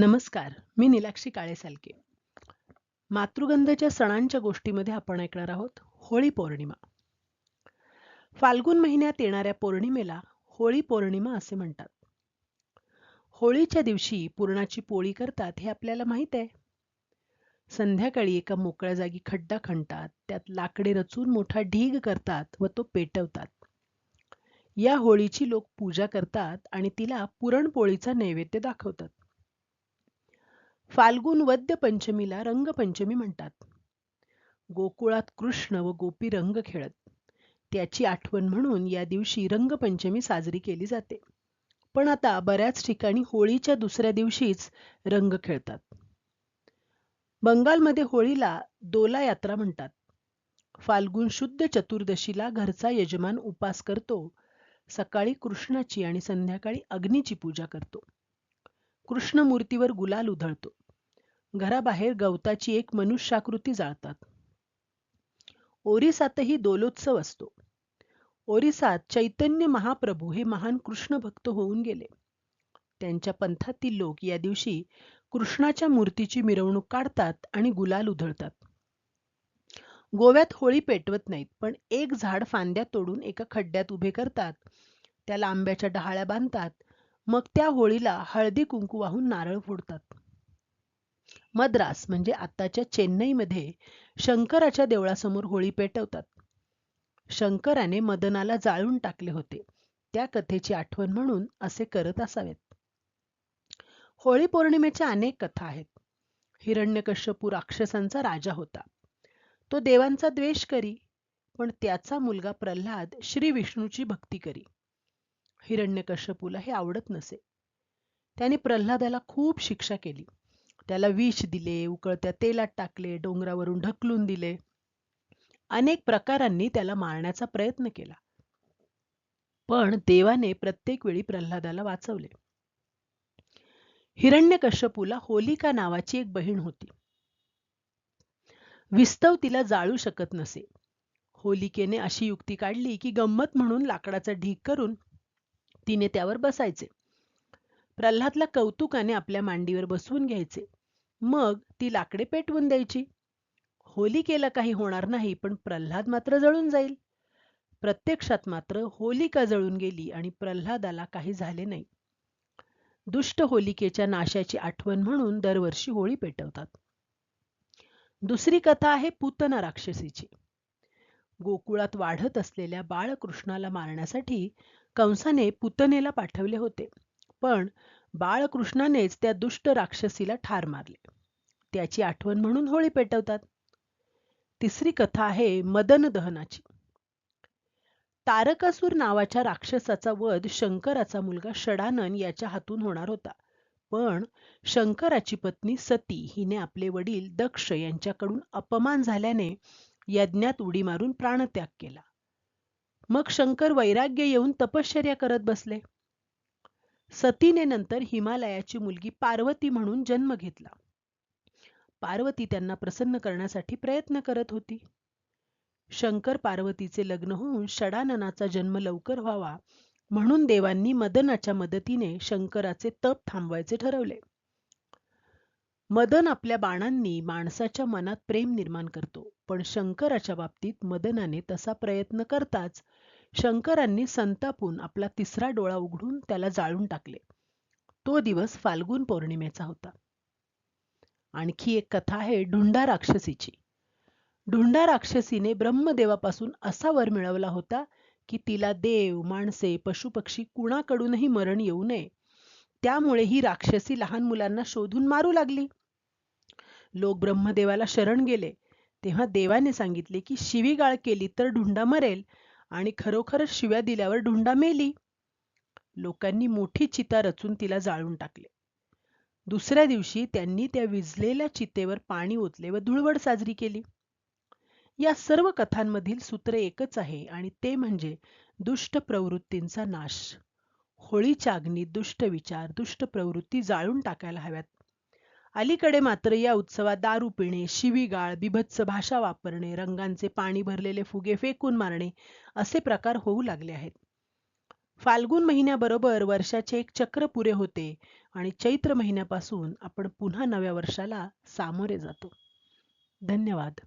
नमस्कार मी निलाक्षी काळे सालके मातृगंधाच्या सणांच्या गोष्टीमध्ये आपण ऐकणार आहोत होळी पौर्णिमा. फाल्गुन महिन्यात येणाऱ्या पौर्णिमेला होळी पौर्णिमा असे म्हणतात. होळीच्या दिवशी पुरणाची पोळी करतात हे आपल्याला माहीत आहे. संध्याकाळी एका मोकळ्या जागी खड्डा खणतात त्यात लाकडे रचून मोठा ढीग करतात व तो पेटवतात. या होळीची लोक पूजा करतात आणि तिला पुरणपोळीचा नैवेद्य दाखवतात. फाल्गुन वद्य पंचमीला रंगपंचमी म्हणतात. गोकुळात कृष्ण व गोपी रंग खेळत. त्याची आठवण म्हणून या दिवशी रंगपंचमी साजरी केली जाते. पण आता बऱ्याच ठिकाणी होळीच्या दुसऱ्या दिवशीच रंग खेळतात. बंगालमध्ये होळीला दोला यात्रा म्हणतात. फाल्गुन शुद्ध चतुर्दशीला घरचा यजमान उपास करतो. सकाळी कृष्णाची आणि संध्याकाळी अग्नीची पूजा करतो. कृष्ण मूर्तीवर गुलाल उधळतो. घराबाहेर गवताची एक मनुष्याकृती जाळतात. ओरिसातही दोलोत्सव असतो. ओरिसात चैतन्य महाप्रभू हे महान कृष्ण भक्त होऊन गेले. त्यांच्या पंथातील लोक या दिवशी कृष्णाच्या मूर्तीची मिरवणूक काढतात आणि गुलाल उधळतात. गोव्यात होळी पेटवत नाहीत पण एक झाड फांद्या तोडून एका खड्ड्यात उभे करतात. त्याला आंब्याच्या डहाळ्या बांधतात. मग त्या होळीला हळदी कुंकू वाहून नारळ फोडतात. मद्रास म्हणजे आताच्या चेन्नईमध्ये शंकराच्या देवळासमोर होळी पेटवतात. शंकराने मदनाला जाळून टाकले होते. त्या कथेची आठवण म्हणून असे करत असावेत. होळी पौर्णिमेच्या अनेक कथा आहेत. हिरण्यकश्यपू राक्षसांचा राजा होता. तो देवांचा द्वेष करी पण त्याचा मुलगा प्रल्हाद श्री विष्णूची भक्ती करी. हिरण्यकश्यपूला हे आवडत नसे. त्याने प्रल्हादाला खूप शिक्षा केली. त्याला विष दिले उकळत्या तेलात टाकले डोंगरावरून ढकलून दिले. अनेक प्रकारांनी त्याला मारण्याचा प्रयत्न केला. पण देवाने प्रत्येक वेळी प्रल्हादाला वाचवले. हिरण्यकश्यपूला होलिका नावाची एक बहीण होती. विस्तव तिला जाळू शकत नसे. होलिकेने अशी युक्ती काढली की गंमत म्हणून लाकडाचा ढीक करून तिने त्यावर बसायचे. प्रल्हादला कौतुकाने आपल्या मांडीवर बसवून घ्यायचे. मग ती लाकडे पेटवून द्यायची. होलिकेला काही होणार नाही पण प्रल्हाद मात्र जळून जाईल. प्रत्यक्षात मात्र होलिका जळून गेली आणि प्रल्हादाला काही झाले नाही. दुष्ट होलिकेच्या नाशाची आठवण म्हणून दरवर्षी होळी पेटवतात. दुसरी कथा आहे पूतना राक्षसीची. गोकुळात वाढत असलेल्या बाळकृष्णाला मारण्यासाठी कंसाने पुतनेला पाठवले होते. पण बाळकृष्णानेच त्या दुष्ट राक्षसीला ठार मारले. त्याची आठवण म्हणून होळी पेटवतात. तिसरी कथा आहे मदन दहनाची. तारकासूर नावाच्या राक्षसाचा वध शंकराचा मुलगा षडानन याच्या हातून होणार होता. पण शंकराची पत्नी सती हिने आपले वडील दक्ष यांच्याकडून अपमान झाल्याने यज्ञात उडी मारून प्राणत्याग केला. मग शंकर वैराग्य येऊन तपश्चर्या करत बसले. सतीने नंतर हिमालयाची मुलगी पार्वती म्हणून जन्म घेतला. पार्वती त्यांना प्रसन्न करण्यासाठी प्रयत्न करत होती. शंकर पार्वतीचे लग्न होऊन षडाननाचा जन्म लवकर व्हावा म्हणून देवांनी मदनाच्या मदतीने शंकराचे तप थांबवायचे ठरवले. मदन आपल्या बाणांनी माणसाच्या मनात प्रेम निर्माण करतो पण शंकराच्या बाबतीत मदनाने तसा प्रयत्न करताच शंकरांनी संतापून आपला तिसरा डोळा उघडून त्याला जाळून टाकले. तो दिवस फाल्गुन पौर्णिमेचा होता. आणखी एक कथा आहे ढुंडा राक्षसीची. ढुंडा राक्षसीने ब्रह्मदेवापासून असा वर मिळवला होता की तिला देव माणसे पशुपक्षी कुणाकडूनही मरण येऊ नये. त्यामुळे ही राक्षसी लहान मुलांना शोधून मारू लागली. लोक ब्रह्मदेवाला शरण गेले. तेव्हा देवाने सांगितले की शिवीगाळ केली तर ढुंडा मरेल. आणि खरोखरच शिव्या दिल्यावर ढुंडा मेली. लोकांनी मोठी चिता रचून तिला जाळून टाकले. दुसऱ्या दिवशी त्यांनी त्या विजलेल्या चितेवर पाणी ओतले व धुळवड साजरी केली. या सर्व कथांमधील सूत्र एकच आहे आणि ते म्हणजे दुष्ट प्रवृत्तींचा नाश. होळीच्या अग्नीत दुष्ट विचार दुष्ट प्रवृत्ती जाळून टाकायला हव्यात. अलीकडे मात्र या उत्सवात दारू पिणे शिवीगाळ बिभत्स भाषा वापरणे रंगांचे पाणी भरलेले फुगे फेकून मारणे असे प्रकार होऊ लागले आहेत. फाल्गुन महिन्याबरोबर वर्षाचे एक चक्र पुरे होते आणि चैत्र महिन्यापासून आपण पुन्हा नव्या वर्षाला सामोरे जातो. धन्यवाद.